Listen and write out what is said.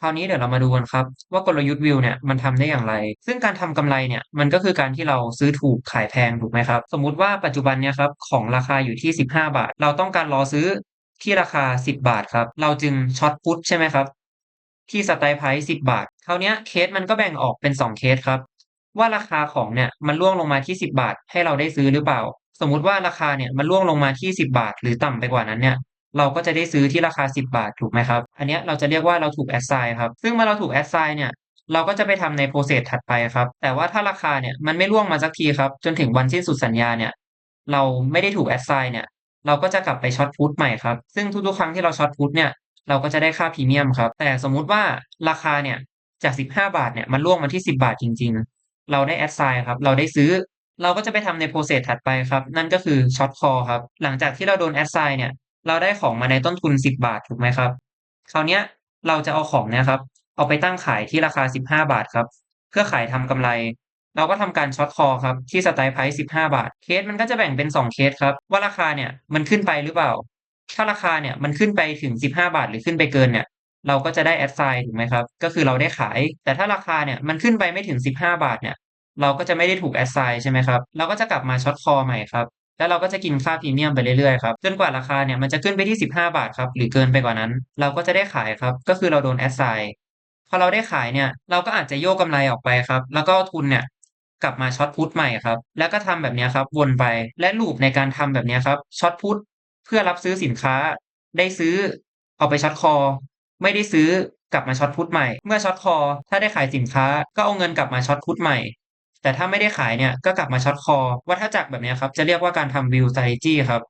คราวนี้เดี๋ยวเรามาดูกันครับ ว่ากลยุทธ์วิวเนี่ยมันทำได้อย่างไร ซึ่งการทำกำไรเนี่ยมันก็คือการที่เราซื้อถูกขายแพงถูกไหมครับ สมมุติว่าปัจจุบันเนี่ยครับของราคาอยู่ที่ 15 บาท เราต้องการรอซื้อที่ราคา 10 บาทครับ เราจึงช็อตพุทใช่ไหมครับ ที่สไตล์ไพรซ์10บาท คราวนี้เคสมันก็แบ่งออกเป็น2เคสครับ ว่าราคาของเนี่ยมันร่วงลงมาที่ 10 บาท ให้เราได้ซื้อหรือเปล่า สมมุติว่าราคาเนี่ยมันร่วงลงมาที่ 10 บาท หรือต่ำไปกว่านั้นเนี่ย เราก็จะได้ซื้อที่ราคา 10 บาทถูกไหมครับ อันนี้เราจะเรียกว่าเราถูกแอดไซน์ครับ ซึ่งเมื่อเราถูกแอดไซน์เนี่ยเราก็จะไปทำในโปรเซสถัดไปครับ แต่ว่าถ้าราคาเนี่ยมันไม่ร่วงมาสักทีครับ จนถึงวันสิ้นสุดสัญญาเนี่ยเราไม่ได้ถูกแอดไซน์เนี่ยเราก็จะกลับไปช็อตพุทใหม่ครับ ซึ่งทุกๆครั้งที่เราช็อตพุทเนี่ยเราก็จะได้ค่าพรีเมียมครับ แต่สมมุติว่าราคาเนี่ยจาก 15 บาทเนี่ยมันร่วงมาที่ 10 บาทจริง ๆ เราได้แอดไซน์ครับ เราได้ซื้อ เราก็จะไปทำในโปรเซสถัดไปครับ นั่นก็คือช็อตคอครับ หลังจากที่เราโดนแอดไซน์เนี่ย เราได้ของมาในต้นทุน10บาทถูกไหมครับ คราวเนี้ยเราจะเอาของเนี่ยครับ เอาไปตั้งขายที่ราคา15บาทครับ เพื่อขายทำกำไร เราก็ทำการช็อตคอครับที่สไตล์ไพรซ์15บาท เคสมันก็จะแบ่งเป็น2เคสครับ ว่าราคาเนี่ยมันขึ้นไปหรือเปล่า ถ้าราคาเนี่ยมันขึ้นไปถึง15บาท หรือขึ้นไปเกินเนี่ย เราก็จะได้แอดไซน์ถูกไหมครับ ก็คือเราได้ขาย แต่ถ้าราคาเนี่ยมันขึ้นไปไม่ถึง15บาทเนี่ย เราก็จะไม่ได้ถูกแอดไซน์ใช่ไหมครับ เราก็จะกลับมาช็อตคอใหม่ครับ แล้วเราก็จะกินค่าพรีเมียมไปเรื่อยๆครับจนกว่าราคาเนี่ยมันจะขึ้นไปที่ 15 บาทครับหรือเกินไปกว่านั้น เราก็จะได้ขายครับ ก็คือเราโดนแอดไซน์พอเราได้ขายเนี่ยเราก็อาจจะโยกกำไรออกไปครับ แล้วก็ทุนเนี่ยกลับมาช็อตพุทใหม่ครับ แล้วก็ทำแบบนี้ครับวนไปและลูปในการทำแบบนี้ครับช็อตพุทเพื่อรับซื้อสินค้า ได้ซื้อเอาไปช็อตคอ ไม่ได้ซื้อกลับมาช็อตพุทใหม่ เมื่อช็อตคอ ถ้าได้ขายสินค้าก็เอาเงินกลับมาช็อตพุทใหม่ แต่ถ้าไม่ได้ขายเนี่ยก็กลับมาช็อตคอ วัฏจักรแบบนี้ครับจะเรียกว่าการทำวิว strategy ครับ